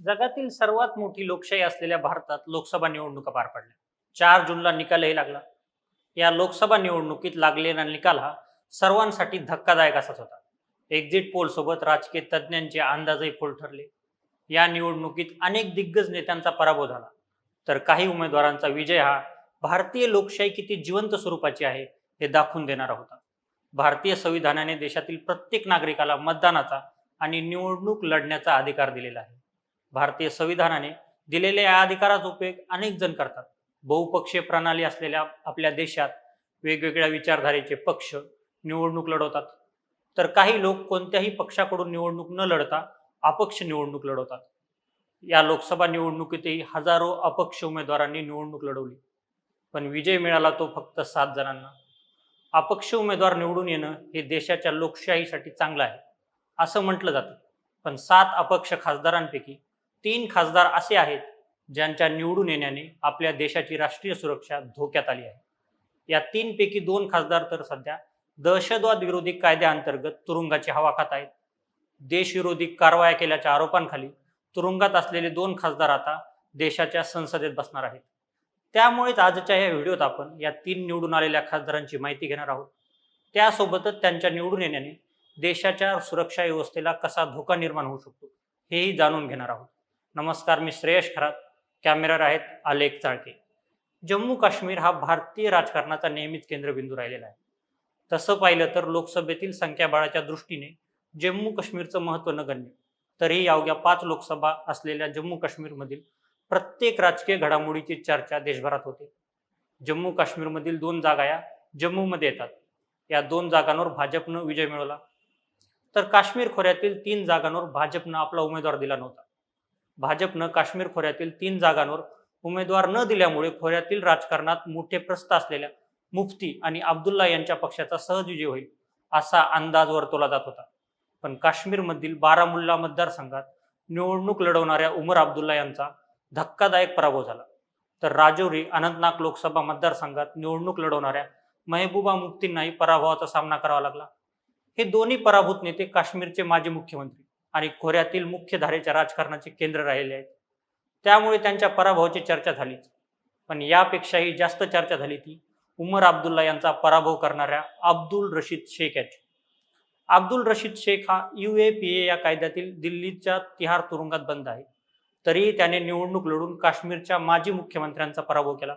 जगातील सर्वात मोठी लोकशाही असलेल्या भारतात लोकसभा निवडणुका पार पडल्या. चार जूनला निकालही लागला. या लोकसभा निवडणुकीत लागलेला निकाल हा सर्वांसाठी धक्कादायक असाच होता. एक्झिट पोल सोबत राजकीय तज्ज्ञांचे अंदाजही फोल ठरले. या निवडणुकीत अनेक दिग्गज नेत्यांचा पराभव झाला. तर काही उमेदवारांचा विजय हा भारतीय लोकशाही किती जिवंत स्वरूपाची आहे हे दाखवून देणारा होता. भारतीय संविधानाने देशातील प्रत्येक नागरिकाला मतदानाचा आणि निवडणूक लढण्याचा अधिकार दिलेला आहे. भारतीय संविधानाने दिलेल्या या अधिकाराचा उपयोग अनेक जण करतात. बहुपक्षीय प्रणाली असलेल्या आपल्या देशात वेगवेगळ्या विचारधारेचे पक्ष निवडणूक लढवतात. तर काही लोक कोणत्याही पक्षाकडून निवडणूक न लढता अपक्ष निवडणूक लढवतात. या लोकसभा निवडणुकीतही हजारो अपक्ष उमेदवारांनी निवडणूक लढवली. पण विजय मिळाला तो फक्त सात जणांना. अपक्ष उमेदवार निवडून येणं हे देशाच्या लोकशाहीसाठी चांगलं आहे असं म्हटलं जातं. पण सात अपक्ष खासदारांपैकी तीन खासदार असे आहेत ज्यांच्या निवडून येण्याने आपल्या देशाची राष्ट्रीय सुरक्षा धोक्यात आली आहे. या तीनपैकी दोन खासदार तर सध्या दहशतवाद विरोधी कायद्याअंतर्गत तुरुंगाची हवा खात आहेत. देशविरोधी कारवाया केल्याच्या आरोपांखाली तुरुंगात असलेले दोन खासदार आता देशाच्या संसदेत बसणार आहेत. त्यामुळेच आजच्या या व्हिडिओत आपण या तीन निवडून आलेल्या खासदारांची माहिती घेणार आहोत. त्यासोबतच त्यांच्या निवडून येण्याने देशाच्या सुरक्षा व्यवस्थेला कसा धोका निर्माण होऊ शकतो हेही जाणून घेणार आहोत. नमस्कार मी श्रेयश खरात. कॅमेरावर आहेत आलेख चाळके. जम्मू काश्मीर हा भारतीय राजकारणाचा नेहमीच केंद्रबिंदू राहिलेला आहे. तसं पाहिलं तर लोकसभेतील संख्याबळाच्या दृष्टीने जम्मू काश्मीरचं महत्त्व नगण्य तरीही अवघ्या पाच लोकसभा असलेल्या जम्मू काश्मीरमधील प्रत्येक राजकीय घडामोडीची चर्चा देशभरात होते. जम्मू काश्मीरमधील दोन जागा या जम्मूमध्ये येतात. या दोन जागांवर भाजपनं विजय मिळवला. तर काश्मीर खोऱ्यातील तीन जागांवर भाजपनं आपला उमेदवार दिला नव्हता. भाजपनं काश्मीर खोऱ्यातील तीन जागांवर उमेदवार न दिल्यामुळे खोऱ्यातील राजकारणात मोठे प्रस्त असलेल्या मुफ्ती आणि अब्दुल्ला यांच्या पक्षाचा सहज विजय होईल असा अंदाज वर्तवला जात होता. पण काश्मीरमधील बारामुल्ला मतदारसंघात निवडणूक लढवणाऱ्या उमर अब्दुल्ला यांचा धक्कादायक पराभव झाला. तर राजौरी अनंतनाग लोकसभा मतदारसंघात निवडणूक लढवणाऱ्या महबूबा मुफ्तींनाही पराभवाचा सामना करावा लागला. हे दोन्ही पराभूत नेते काश्मीरचे माजी मुख्यमंत्री आणि खोऱ्यातील मुख्य धारेच्या राजकारणाचे केंद्र राहिले आहेत. त्यामुळे त्यांच्या पराभवाची चर्चा झालीच पण यापेक्षाही जास्त चर्चा झाली ती उमर अब्दुल्ला यांचा पराभव करणाऱ्या अब्दुल रशीद शेख याची. अब्दुल रशीद शेख हा यू ए पी ए या कायद्यातील दिल्लीच्या तिहार तुरुंगात बंद आहे. तरीही त्याने निवडणूक लढून काश्मीरच्या माजी मुख्यमंत्र्यांचा पराभव केला.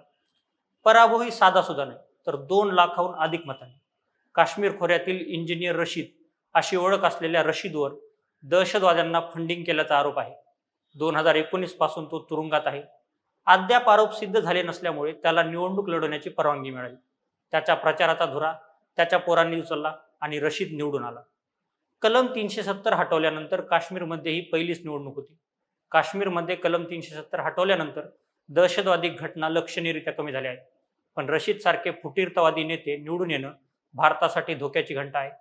पराभव ही साधा सुद्धा नाही तर दोन लाखाहून अधिक मतांनी. काश्मीर खोऱ्यातील इंजिनियर रशीद अशी ओळख असलेल्या रशीदवर दहशतवाद्यांना फंडिंग केल्याचा आरोप आहे. दोन हजार एकोणीसपासून तो तुरुंगात आहे. अद्याप आरोप सिद्ध झाले नसल्यामुळे त्याला निवडणूक लढवण्याची परवानगी मिळाली. त्याच्या प्रचाराचा धुरा त्याच्या पोरांनी उचलला आणि रशीद निवडून आला. कलम तीनशे सत्तर हटवल्यानंतर काश्मीरमध्ये ही पहिलीच निवडणूक होती. काश्मीरमध्ये कलम तीनशे सत्तर हटवल्यानंतर दहशतवादी घटना लक्षणीयरित्या कमी झाल्या आहेत. पण रशीद सारखे फुटीरतावादी नेते निवडून येणं भारतासाठी धोक्याची घंटा आहे.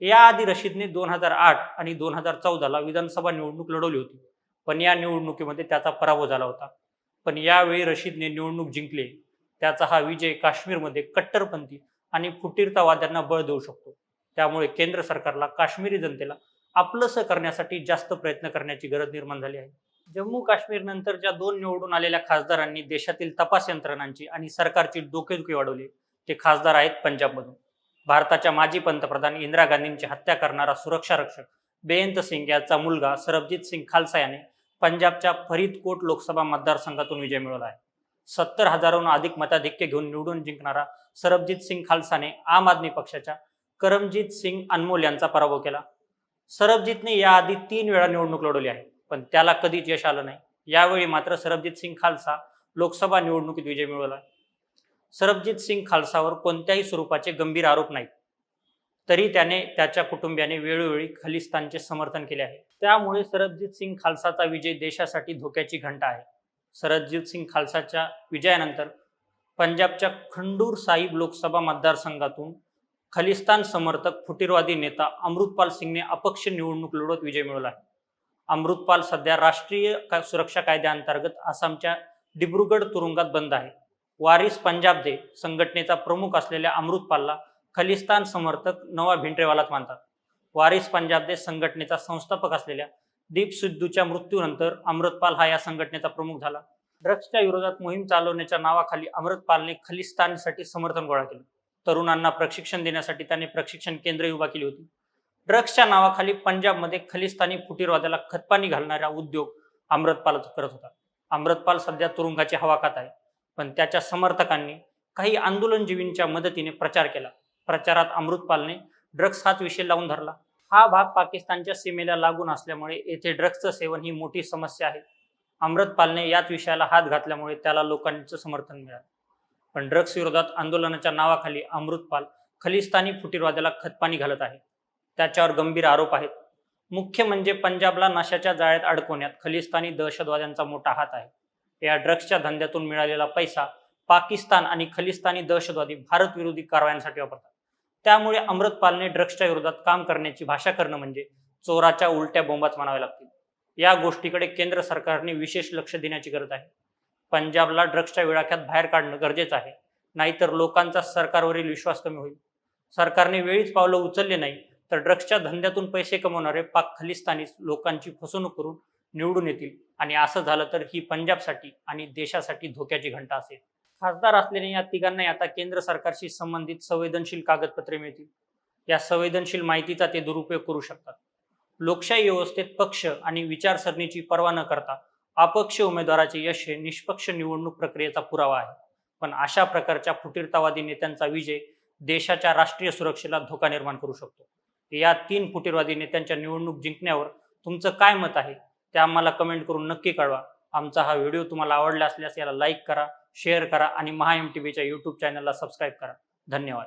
याआधी रशीदने दोन हजार आठ आणि दोन हजार चौदाला विधानसभा निवडणूक लढवली होती. पण या निवडणुकीमध्ये त्याचा पराभव झाला होता. पण यावेळी रशीदने निवडणूक जिंकले. त्याचा हा विजय काश्मीरमध्ये कट्टरपंथी आणि फुटीरतावाद्यांना बळ देऊ शकतो. त्यामुळे केंद्र सरकारला काश्मीरी जनतेला आपलंसं करण्यासाठी जास्त प्रयत्न करण्याची गरज निर्माण झाली आहे. जम्मू काश्मीर नंतरच्या दोन निवडून आलेल्या खासदारांनी देशातील तपास यंत्रणांची आणि सरकारची डोकेदुखी वाढवली ते खासदार आहेत पंजाबमधून. भारताच्या माजी पंतप्रधान इंदिरा गांधींची हत्या करणारा सुरक्षा रक्षक बेयंत सिंग याचा मुलगा सरबजीत सिंग खालसा याने पंजाबच्या फरीदकोट लोकसभा मतदारसंघातून विजय मिळवला आहे. सत्तर हजाराहून अधिक मताधिक्य घेऊन निवडून जिंकणारा सरबजीत सिंग खालसाने आम आदमी पक्षाच्या करमजीत सिंग अनमोल यांचा पराभव केला. सरबजीतने याआधी तीन वेळा निवडणूक लढवली आहे पण त्याला कधीच यश आलं नाही. यावेळी मात्र सरबजीत सिंग खालसा लोकसभा निवडणुकीत विजय मिळवला सरबजीत सिंग खालसावर कोणत्याही स्वरूपाचे गंभीर आरोप नाहीत. तरी त्याने त्याच्या कुटुंबियाने वेळोवेळी खलिस्तानचे समर्थन केले आहे. त्यामुळे सरबजीत सिंग खालसाचा विजय देशासाठी धोक्याची घंटा आहे. सरबजीत सिंग खालसाच्या विजयानंतर पंजाबच्या खंडूर साहिब लोकसभा मतदारसंघातून खलिस्तान समर्थक फुटीरवादी नेता अमृतपाल सिंगने अपक्ष निवडणूक लढवत विजय मिळवला आहे. अमृतपाल सध्या राष्ट्रीय सुरक्षा कायद्याअंतर्गत आसामच्या डिब्रुगड तुरुंगात बंद आहे. वारिस पंजाब दे संघटनेचा प्रमुख असलेल्या अमृतपालला खलिस्तान समर्थक नवा भिंटरेवालाच मानतात. वारिस पंजाब दे संघटनेचा संस्थापक असलेल्या दीप सिद्धूच्या मृत्यूनंतर अमृतपाल हा या संघटनेचा प्रमुख झाला. ड्रग्सच्या विरोधात मोहीम चालवण्याच्या नावाखाली अमृतपालने खलिस्तानसाठी समर्थन गोळा केलं. तरुणांना प्रशिक्षण देण्यासाठी त्याने प्रशिक्षण केंद्र उभा केली होती. ड्रग्सच्या नावाखाली पंजाबमध्ये खलिस्तानी फुटीरवाद्याला खतपाणी घालणारा उद्योग अमृतपालच करत होता. अमृतपाल सध्या तुरुंगाची हवा खात आहे. पण त्याच्या समर्थकांनी काही आंदोलनजीवींच्या मदतीने प्रचार केला. प्रचारात अमृतपालने ड्रग्स हाच विषय लावून धरला. हा भाग पाकिस्तानच्या सीमेला लागून असल्यामुळे येथे ड्रग्सचं सेवन ही मोठी समस्या आहे. अमृतपालने याच विषयाला हात घातल्यामुळे त्याला लोकांचं समर्थन मिळालं. पण ड्रग्स विरोधात आंदोलनाच्या नावाखाली अमृतपाल खलिस्तानी फुटीरवाद्याला खतपाणी घालत आहे. त्याच्यावर गंभीर आरोप आहेत. मुख्य म्हणजे पंजाबला नशाच्या जाळ्यात अडकवण्यात खलिस्तानी दहशतवाद्यांचा मोठा हात आहे. या ड्रग्सच्या धंद्यातून मिळालेला पैसा पाकिस्तान आणि खलिस्तानी दहशतवादी भारत विरोधी कारवायांसाठी वापरतात. त्यामुळे अमृतपालने ड्रग्सच्या विरोधात काम करण्याची भाषा करणं म्हणजे चोराच्या उलट्या बोंबाच म्हणाव्या लागतील. या गोष्टीकडे केंद्र सरकारने विशेष लक्ष देण्याची गरज आहे. पंजाबला ड्रग्सच्या विळाख्यात बाहेर काढणं गरजेचं आहे. नाहीतर लोकांचा सरकारवरील विश्वास कमी होईल. सरकारने वेळीच पावलं उचलले नाही तर ड्रग्सच्या धंद्यातून पैसे कमवणारे पाक खलिस्तानी लोकांची फसवणूक करून निवडून येतील. आणि असं झालं तर ही पंजाबसाठी आणि देशासाठी धोक्याची घंटा असेल. खासदार असलेल्या या तिघांनाही आता केंद्र सरकारशी संबंधित संवेदनशील कागदपत्रे मिळतील. या संवेदनशील माहितीचा ते दुरुपयोग करू शकतात. लोकशाही व्यवस्थेत पक्ष आणि विचारसरणीची पर्वा न करता अपक्ष उमेदवाराचे यश हे निष्पक्ष निवडणूक प्रक्रियेचा पुरावा आहे. पण अशा प्रकारच्या फुटीरतावादी नेत्यांचा विजय देशाच्या राष्ट्रीय सुरक्षेला धोका निर्माण करू शकतो. या तीन फुटीरवादी नेत्यांच्या निवडणूक जिंकण्यावर तुमचं काय मत आहे? ते आम्हाला कमेंट करून नक्की कळवा. आमचा हा व्हिडिओ तुम्हाला आवडला असल्यास याला लाईक करा शेअर करा आणि महा एम टी व्हीच्या यूट्यूब चॅनलला सबस्क्राईब करा. धन्यवाद.